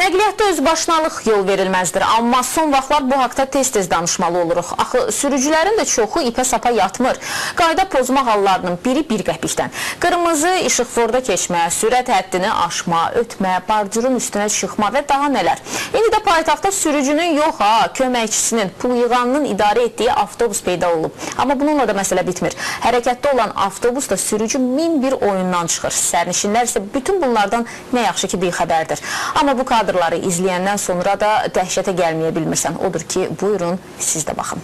Nəqliyyatda özbaşınalıq yol verilməzdir, amma son vaxtlar bu haqda tez-tez danışmalı oluruq. Axı sürücülərin də çoxu ipə sapa yatmır. Qayda pozma hallarının biri bir qəpikdən. Qırmızı işıqforda keçmə, sürət həddini aşma, ötmə, barcurun üstünə çıxma və daha nələr. İndi də paytaxtda sürücünün yox ha, köməkçisinin, pul yığanının idarə etdiyi avtobus peyda olub. Amma bununla da məsələ bitmir. Hərəkətdə olan avtobusda sürücü min bir oyundan çıxır. Sərnişinlər isə bütün bunlardan nə yaxşı ki, bixəbərdir. Amma bu kadrları izləyəndən sonra da dəhşətə gəlməyə bilmirsən. Odur ki, buyurun siz də baxın.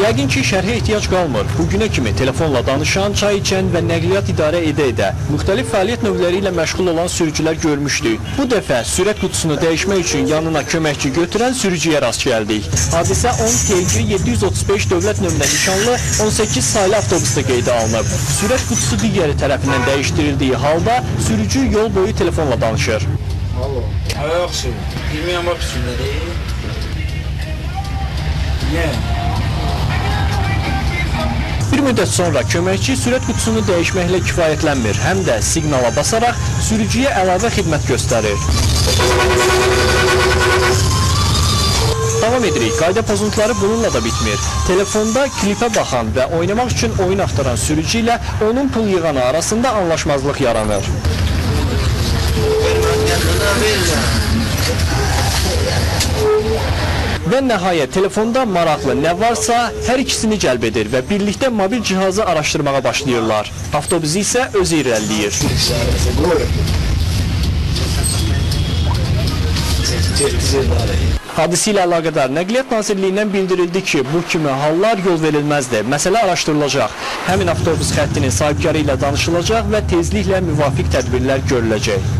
Yəqin ki, şərhə ehtiyac qalmır. Bu günə kimi telefonla danışan, çay içən və nəqliyyat idarə edə-edə müxtəlif fəaliyyət növləri ilə məşğul olan sürücülər görmüşdük. Bu dəfə sürət qutusunu dəyişmək üçün yanına köməkçi götürən sürücüyə rast gəldik. Hadisə 10 TG 735 dövlət nömrə nişanlı 18 saylı avtobusda qeydə alınıb. Sürət qutusu digəri tərəfindən dəyişdirildiyi halda sürücü yol boyu telefonla danışır. Alo. Hava yaxşı. 20 yanvar üstündə deyil. Niyə? Bir müddət sonra köməkçi sürət qutusunu dəyişməklə kifayətlənmir, həm də siqnala basaraq sürücüyə əlavə xidmət göstərir. Davam edirik. Qayda pozuntuları bununla da bitmir. Telefonda klipə baxan və oynamaq üçün oyun axtaran sürücü ilə onun pul yığanı arasında anlaşmazlıq yaranır. Və nəhayət telefonda maraqlı nə varsa hər ikisini cəlb edir və birlikdə mobil cihazı araşdırmağa başlayırlar. Avtobusu isə özü irəliləyir. Hadisə ilə əlaqədar Nəqliyyat Nazirliyindən bildirildi ki, bu kimi hallar yol verilməzdir. Məsələ araşdırılacaq. Həmin avtobus xəttinin sahibkarı ilə danışılacaq və tezliklə müvafiq tədbirlər görüləcək.